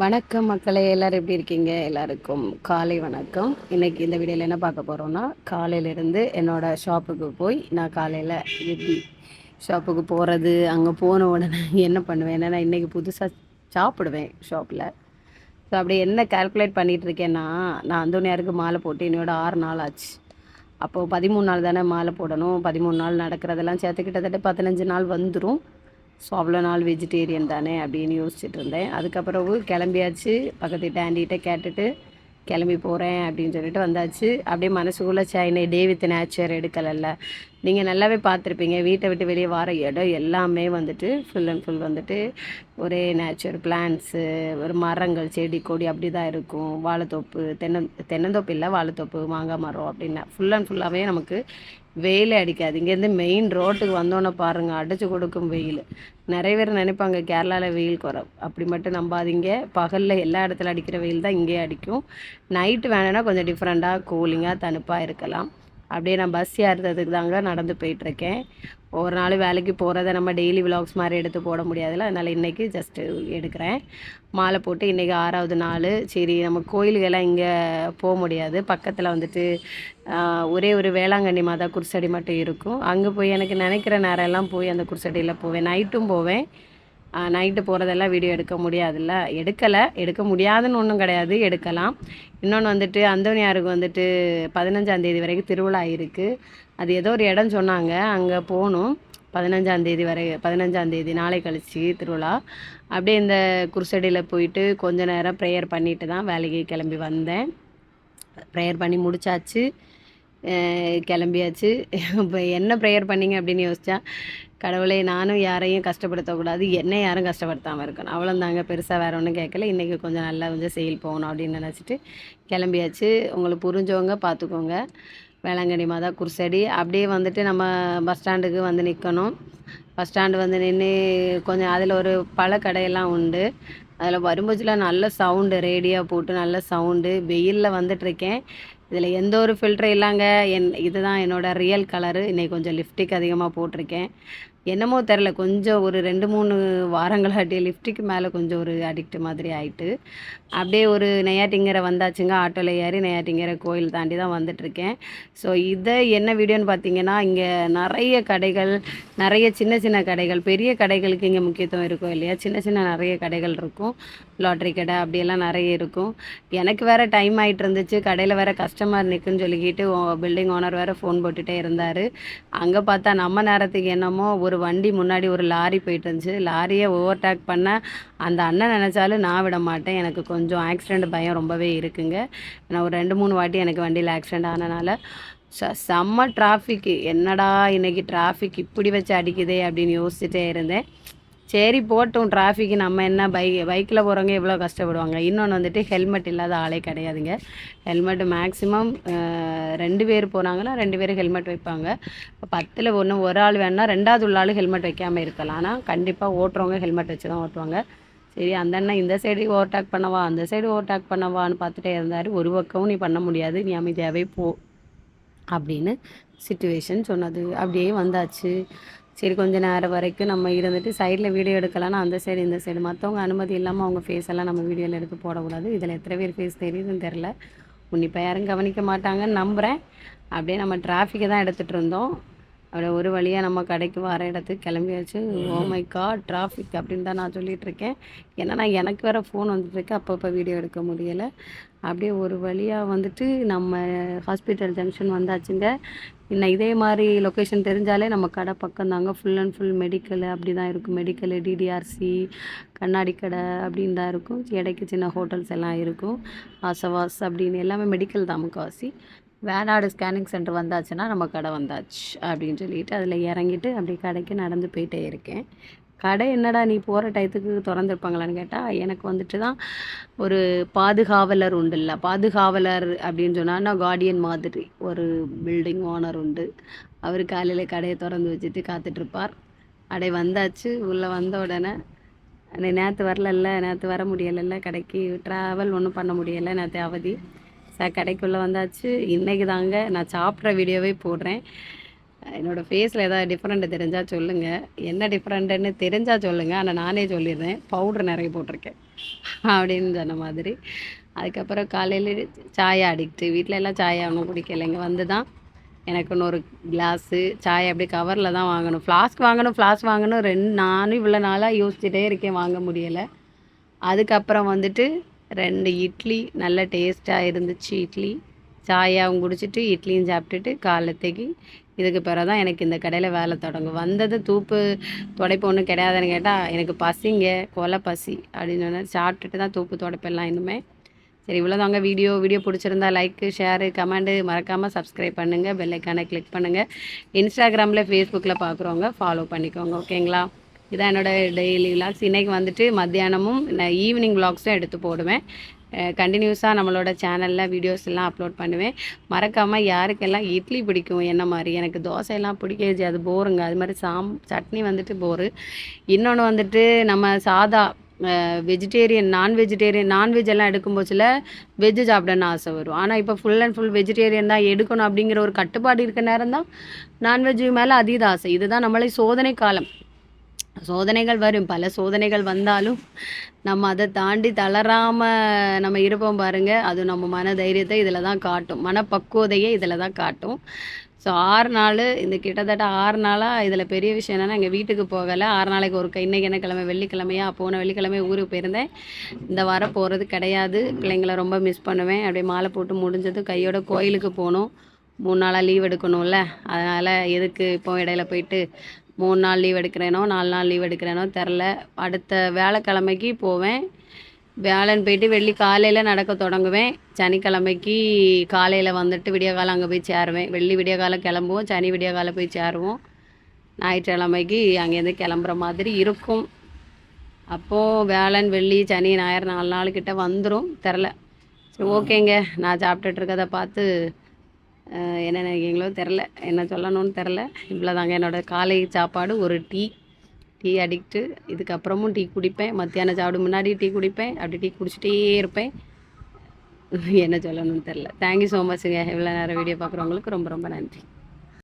வணக்கம் மக்களே எல்லோரும் எப்படி இருக்கீங்க? எல்லாருக்கும் காலை வணக்கம். இன்றைக்கி இந்த வீடியோவில் என்ன பார்க்க போகிறோன்னா காலையிலேருந்து என்னோடய ஷாப்புக்கு போய் நான் காலையில் எப்படி ஷாப்புக்கு போகிறது அங்கே போன உடனே என்ன பண்ணுவேன்? ஏன்னா நான் இன்றைக்கி புதுசாக சாப்பிடுவேன் ஷாப்பில் ஸோ அப்படி என்ன கால்குலேட் பண்ணிகிட்டு இருக்கேன்னா நான் அந்தோனியாருக்கு மாலை போட்டு என்னோட ஆறு நாள் ஆச்சு. அப்போது பதிமூணு நாள் தானே மாலை போடணும். பதிமூணு நாள் நடக்கிறதெல்லாம் சேர்த்து கிட்டத்தட்ட பதினஞ்சு நாள் வந்துடும் ஸோ அவ்வளோ நாள் வெஜிடேரியன் தானே அப்படின்னு யோசிச்சுட்டு இருந்தேன். அதுக்கப்புறவு கிளம்பியாச்சு. பக்கத்து டேண்டிகிட்ட கேட்டுட்டு கிளம்பி போகிறேன் அப்படின்னு சொல்லிட்டு வந்தாச்சு. அப்படியே மனசுக்குள்ளே சைனை டே வித் நேச்சர் எடுக்கலல்ல. நீங்கள் நல்லாவே பார்த்துருப்பீங்க. வீட்டை விட்டு வெளியே வர இடம் எல்லாமே வந்துட்டு ஃபுல் அண்ட் ஃபுல் வந்துட்டு ஒரே நேச்சர் பிளான்ஸு ஒரு மரங்கள் செடி கொடி அப்படி தான் இருக்கும். வாழைத்தோப்பு தென்ன தென்னந்தோப்பு இல்லை வாழைத்தோப்பு மாங்காய் மரம் அப்படின்னா ஃபுல் அண்ட் ஃபுல்லாகவே நமக்கு வெயிலே அடிக்காது. இங்கேருந்து மெயின் ரோட்டுக்கு வந்தோன்னே பாருங்கள் அடைச்சி கொடுக்கும் வெயில். நிறைய பேர் நினைப்பாங்க கேரளாவில் வெயில் குறை. அப்படி மட்டும் நம்பாதீங்க. பகலில் எல்லா இடத்துல அடிக்கிற வெயில் தான் இங்கேயே அடிக்கும். நைட்டு வேணுன்னா கொஞ்சம் டிஃப்ரெண்ட்டாக கூலிங்காக தணுப்பாக இருக்கலாம். அப்படியே நான் பஸ் ஏறுறதுக்கு தாங்க நடந்து போயிட்டுருக்கேன். ஒரு நாள் வேலைக்கு போகிறத நம்ம டெய்லி விலாக்ஸ் மாதிரி எடுத்து போட முடியாதுல்ல அதனால் இன்றைக்கி ஜஸ்ட்டு எடுக்கிறேன். மாலை போட்டு இன்றைக்கி ஆறாவது நாள். சரி நம்ம கோயிலுக்கெல்லாம் இங்கே போக முடியாது. பக்கத்தில் வந்துட்டு ஒரே ஒரு வேளாங்கண்ணி மாதா குருசடி மட்டும் இருக்கும். அங்கே போய் எனக்கு நினைக்கிற நேரம் எல்லாம் போய் அந்த குருசடியில் போவேன். நைட்டும் போவேன். நைட்டு போகிறதெல்லாம் வீடியோ எடுக்க முடியாதுல்ல? எடுக்கலை. எடுக்க முடியாதுன்னு ஒன்றும் கிடையாது. எடுக்கலாம். இன்னொன்று வந்துட்டு அந்தோனியாருக்கு வந்துட்டு பதினஞ்சாந்தேதி வரைக்கும் திருவிழா இருக்குது அது ஏதோ ஒரு இடம் சொன்னாங்க. அங்கே போகணும். பதினஞ்சாந்தேதி வரை பதினஞ்சாந்தேதி நாளை கழிச்சு திருவிழா. அப்படியே இந்த குருசடியில் போயிட்டு கொஞ்ச நேரம் ப்ரேயர் பண்ணிட்டு தான் வேலைக்கு கிளம்பி வந்தேன். ப்ரேயர் பண்ணி முடித்தாச்சு கிளம்பியாச்சு. இப்போ என்ன ப்ரேயர் பண்ணிங்க அப்படின்னு யோசித்தா கடவுளை நானும் யாரையும் கஷ்டப்படுத்தக்கூடாது. என்னை யாரும் கஷ்டப்படுத்தாமல் இருக்கணும். அவ்வளோந்தாங்க பெருசாக வேறு ஒன்றும் கேட்கல. இன்றைக்கி கொஞ்சம் நல்லா கொஞ்சம் செயல் போகணும் அப்படின்னு நினச்சிட்டு கிளம்பியாச்சு. உங்களுக்கு புரிஞ்சவங்க பார்த்துக்கோங்க வேளாங்கண்ணி மாதா குருசடி. அப்படியே வந்துட்டு நம்ம பஸ் ஸ்டாண்டுக்கு வந்து நிற்கணும் பஸ் ஸ்டாண்டு வந்து நின்று கொஞ்சம் அதில் ஒரு பல கடையெல்லாம் உண்டு. அதில் வரும்போதுலாம் நல்ல சவுண்டு ரேடியோ போட்டு நல்ல சவுண்டு வெயிலில் வந்துட்டுருக்கேன். இதில் எந்த ஒரு ஃபில்டரும் இல்லைங்க. என் இதுதான் என்னோடய ரியல் கலரு இன்றைக்கி கொஞ்சம் லிப்டிக் அதிகமாக போட்டிருக்கேன். என்னமோ தெரில கொஞ்சம் ஒரு ரெண்டு மூணு வாரங்களாட்டி லிஃப்ட்டுக்கு மேலே கொஞ்சம் ஒரு அடிக்ட் மாதிரி ஆகிட்டு அப்படியே ஒரு நெய்யாட்டிங்கரை வந்தாச்சுங்க ஆட்டோவில் ஏறி நெய்யாட்டிங்கரை கோயில் தாண்டி தான் வந்துட்டுருக்கேன். ஸோ இதை என்ன வீடியோன்னு பார்த்தீங்கன்னா இங்கே நிறைய கடைகள் நிறைய சின்ன சின்ன கடைகள் பெரிய கடைகளுக்கு இங்கே முக்கியத்துவம் இருக்கும் இல்லையா? சின்ன சின்ன நிறைய கடைகள் இருக்கும். லாட்ரி கடை அப்படியெல்லாம் நிறைய இருக்கும். எனக்கு வேறு டைம் ஆகிட்டு இருந்துச்சு. கடையில் வேறு கஸ்டமர் நிற்குன்னு சொல்லிக்கிட்டு பில்டிங் ஓனர் வேறு ஃபோன் போட்டுகிட்டே இருந்தார். அங்கே பார்த்தா நம்ம நேரத்துக்கு என்னமோ ஒரு ஒரு வண்டி முன்னாடி ஒரு லாரி போயிட்டு இருந்துச்சு லாரியை ஓவர்டேக் பண்ண அந்த அண்ணன் நினச்சாலும் நான் விட மாட்டேன். எனக்கு கொஞ்சம் ஆக்சிடெண்ட் பயம் ரொம்பவே இருக்குங்க. நான் ஒரு ரெண்டு மூணு வாட்டி எனக்கு வண்டியில் ஆக்சிடெண்ட் ஆனனால ச செம்ம டிராஃபிக்கு என்னடா இன்றைக்கி டிராஃபிக் இப்படி வச்சு அடிக்குதே அப்படின்னு யோசிச்சுட்டே இருந்தேன். சரி போட்டும். டிராஃபிக்கு நம்ம என்ன பைக் பைக்கில் போகிறவங்க எவ்வளோ கஷ்டப்படுவாங்க? இன்னொன்று வந்துட்டு ஹெல்மெட் இல்லாத ஆளே கிடையாதுங்க. ஹெல்மெட் மேக்ஸிமம் ரெண்டு பேர் போனாங்கன்னா ரெண்டு பேரும் ஹெல்மெட் வைப்பாங்க. இப்போ பத்தில் ஒன்று ஒரு ஆள் வேணால் ரெண்டாவது உள்ள ஆள் ஹெல்மெட் வைக்காமல் இருக்கலாம். ஆனால் கண்டிப்பாக ஓட்டுறவங்க ஹெல்மெட் வச்சு தான் ஓட்டுவாங்க. சரி அந்த அண்ணன் இந்த சைடு ஓவர்டேக் பண்ணவா? அந்த சைடு ஓவர்டேக் பண்ணவான்னு பார்த்துட்டே இருந்தார். ஒரு பக்கமும் நீ பண்ண முடியாது. நீ அமைதியாகவே போ. அப்படின்னு சுச்சுவேஷன் சொன்னது. அப்படியே வந்தாச்சு. சரி கொஞ்சம் நேரம் வரைக்கும் நம்ம இருந்துட்டு சைடில் வீடியோ எடுக்கலாம்னா அந்த சைடு இந்த சைடு மற்றவங்க அனுமதி இல்லாமல் அவங்க ஃபேஸ் எல்லாம் நம்ம வீடியோவில் எடுத்து போடக்கூடாது. இதில் எத்தனை பேர் ஃபேஸ் தெரியுதுன்னு தெரில உன்னிப்பாக யாரும் கவனிக்க மாட்டாங்கன்னு நம்புகிறேன் அப்படியே நம்ம டிராஃபிக்கை தான் எடுத்துகிட்டு இருந்தோம். அப்படியே ஒரு வழியாக நம்ம கடைக்கு வர இடத்துக்கு கிளம்பியாச்சு ஓமை oh கா டிராஃபிக் அப்படின்னு தான் நான் சொல்லிகிட்ருக்கேன் ஏன்னா எனக்கு வேறு ஃபோன் வந்துட்டுருக்கு அப்பப்போ வீடியோ எடுக்க முடியலை. அப்படியே ஒரு வழியாக வந்துட்டு நம்ம ஹாஸ்பிட்டல் ஜங்ஷன் வந்தாச்சுங்க. இன்னும் இதே மாதிரி லொக்கேஷன் தெரிஞ்சாலே நம்ம கடை பக்கம் தாங்க. ஃபுல் அண்ட் ஃபுல் மெடிக்கல் அப்படி தான் இருக்கும் மெடிக்கல் டிடிஆர்சி கண்ணாடி கடை அப்படின்னு தான் இருக்கும். இடைக்கு சின்ன ஹோட்டல்ஸ் எல்லாம் இருக்கும். ஆசவாஸ் அப்படின்னு எல்லாமே மெடிக்கல் தான் முக்கால்வாசி. வேளாடு ஸ்கேனிங் சென்டர் வந்தாச்சுன்னா நம்ம கடை வந்தாச்சு அப்படின்னு சொல்லிட்டு அதில் இறங்கிட்டு அப்படி கடைக்கு நடந்து போயிட்டே இருக்கேன். கடை என்னடா நீ போகிற டயத்துக்கு திறந்துருப்பாங்களான்னு கேட்டால் எனக்கு வந்துட்டு தான் ஒரு பாதுகாவலர் உண்டு இல்லை பாதுகாவலர் அப்படின்னு சொன்னால் நான் கார்டியன் மாதிரி ஒரு பில்டிங் ஓனர் உண்டு. அவர் காலையில் கடையை திறந்து வச்சுட்டு காத்துட்ருப்பார் அடை வந்தாச்சு. உள்ளே வந்த உடனே நேற்று வரலல்ல நேற்று வர முடியலைல்ல கடைக்கு ட்ராவல் ஒன்றும் பண்ண முடியலை நேற்று அவதி. கடைக்குள்ளே வந்தாச்சு. இன்றைக்கி தாங்க நான் சாப்பிட்ற வீடியோவே போடுறேன். என்னோடய ஃபேஸில் ஏதாவது டிஃப்ரெண்ட்டு தெரிஞ்சால் சொல்லுங்கள் என்ன டிஃப்ரெண்ட்டுன்னு தெரிஞ்சால் சொல்லுங்கள் ஆனால் நானே சொல்லிடுறேன். பவுட்ரு நிறைய போட்டிருக்கேன். அப்படின்னு சொன்ன மாதிரி. அதுக்கப்புறம் காலையில் சாயா அடிக்ட்டு. வீட்டில் எல்லாம் சாயா ஒன்றும் குடிக்கல. இங்கே வந்து தான் எனக்கு இன்னொரு கிளாஸு சாய் அப்படியே கவரில் தான் வாங்கணும். ஃப்ளாஸ்க் வாங்கணும் ஃப்ளாஸ்க் வாங்கணும். ரெண்டு நானும் இவ்வளோ நாளாக யோசிச்சுட்டே இருக்கேன். வாங்க முடியலை. அதுக்கப்புறம் வந்துட்டு ரெண்டு இட்லி நல்ல டேஸ்ட்டாக இருந்துச்சு இட்லி. சாயாவும் குடிச்சிட்டு இட்லியும் சாப்பிட்டுட்டு காலத்தைக்கு இதுக்கு பிறகு தான் எனக்கு இந்த கடையில் வேலை தொடங்கும். வந்தது தூப்பு துடைப்பு ஒன்றும் கிடையாதுன்னு கேட்டால் எனக்கு பசிங்க கொலை பசி அப்படின்னு சொன்னால் சாப்பிட்டுட்டு தான் தூப்பு துடைப்பெல்லாம் இன்னுமே. சரி இவ்வளோதாங்க வீடியோ. வீடியோ பிடிச்சிருந்தா லைக்கு ஷேரு கமெண்டு மறக்காமல் சப்ஸ்கிரைப் பண்ணுங்கள் பெல்லைக்கானை கிளிக் பண்ணுங்கள் இன்ஸ்டாகிராமில் ஃபேஸ்புக்கில் பார்க்குறவங்க ஃபாலோ பண்ணிக்கோங்க. ஓகேங்களா இதான் என்னோடய டெய்லி விலாக்ஸ் இன்றைக்கி வந்துட்டு மத்தியானமும் நான் ஈவினிங் விலாக்ஸும் எடுத்து போடுவேன். கண்டினியூஸாக நம்மளோட சேனலில் வீடியோஸ் எல்லாம் அப்லோட் பண்ணுவேன். மறக்காமல் யாருக்கெல்லாம் இட்லி பிடிக்கும் என்ன மாதிரி? எனக்கு தோசையெல்லாம் பிடிக்காது அது போருங்க அது மாதிரி சாம் சட்னி வந்துட்டு போரு இன்னொன்று வந்துட்டு நம்ம சாதா வெஜிடேரியன் நான் வெஜிடேரியன் நான்வெஜ் எல்லாம் எடுக்கும்போதுல வெஜ்ஜு சாப்பிடணும்னு ஆசை வரும். ஆனால் இப்போ ஃபுல் அண்ட் ஃபுல் வெஜிடேரியன் தான் எடுக்கணும் அப்படிங்கிற ஒரு கட்டுப்பாடு இருக்க நேரம் தான் நான்வெஜ்ஜு மேலே அதீத ஆசை. இதுதான் நம்மளை சோதனை காலம். சோதனைகள் வரும். பல சோதனைகள் வந்தாலும் நம்ம அதை தாண்டி தளராமல் நம்ம இருப்போம் பாருங்கள் அது நம்ம மன தைரியத்தை இதில் தான் காட்டும். மனப்பக்குவதையே இதில் தான் காட்டும். ஸோ ஆறு நாள் இந்த கிட்டத்தட்ட ஆறு நாளாக இதில் பெரிய விஷயம் என்னென்னா எங்கள் வீட்டுக்கு போகலை. ஆறு நாளைக்கு ஒரு இன்றைக்கி என்ன கிழமை? வெள்ளிக்கிழமையா? போன வெள்ளிக்கிழமை ஊருக்கு போயிருந்தேன். இந்த வாரம் போகிறது கிடையாது. பிள்ளைங்களை ரொம்ப மிஸ் பண்ணுவேன். அப்படியே மாலை போட்டு முடிஞ்சது கையோட கோயிலுக்கு போகணும். மூணு நாளாக லீவ் எடுக்கணும்ல. அதனால் எதுக்கு இப்போ இடையில போயிட்டு மூணு நாள் லீவ் எடுக்கிறேனோ நாலு நாள் லீவ் எடுக்கிறேனோ தெரில. அடுத்த வேலைக்கிழமைக்கு போவேன். வேலைன்னு போயிட்டு வெள்ளி காலையில் நடக்க தொடங்குவேன். சனிக்கிழமைக்கு காலையில் வந்துட்டு விடிய காலம் அங்கே போய் சேருவேன். வெள்ளி விடிய காலம் கிளம்புவோம் சனி விடிய காலம் போய் சேருவோம். ஞாயிற்றுக்கிழமைக்கு அங்கேருந்து கிளம்புற மாதிரி இருக்கும். அப்போது வேலன் வெள்ளி சனி ஞாயிறு நாலு நாள் கிட்ட வந்துடும் தெரில. சரி ஓகேங்க. நான் சாப்பிட்டுட்டு இருக்கதை பார்த்து என்ன நினைக்கிறீங்களோ தெரில. என்ன சொல்லணும்னு தெரில. இவ்வளோதாங்க என்னோடய காலை சாப்பாடு. ஒரு டீ. Tea addict. இதுக்கப்புறமும் டீ குடிப்பேன். மத்தியானம் சாப்பிட முன்னாடி டீ குடிப்பேன். அப்படி டீ குடிச்சிட்டே இருப்பேன். என்ன சொல்லணும்னு தெரில. தேங்க்யூ ஸோ மச்சுங்க இவ்வளோ நேரம் வீடியோ பார்க்குறவங்களுக்கு ரொம்ப ரொம்ப நன்றி.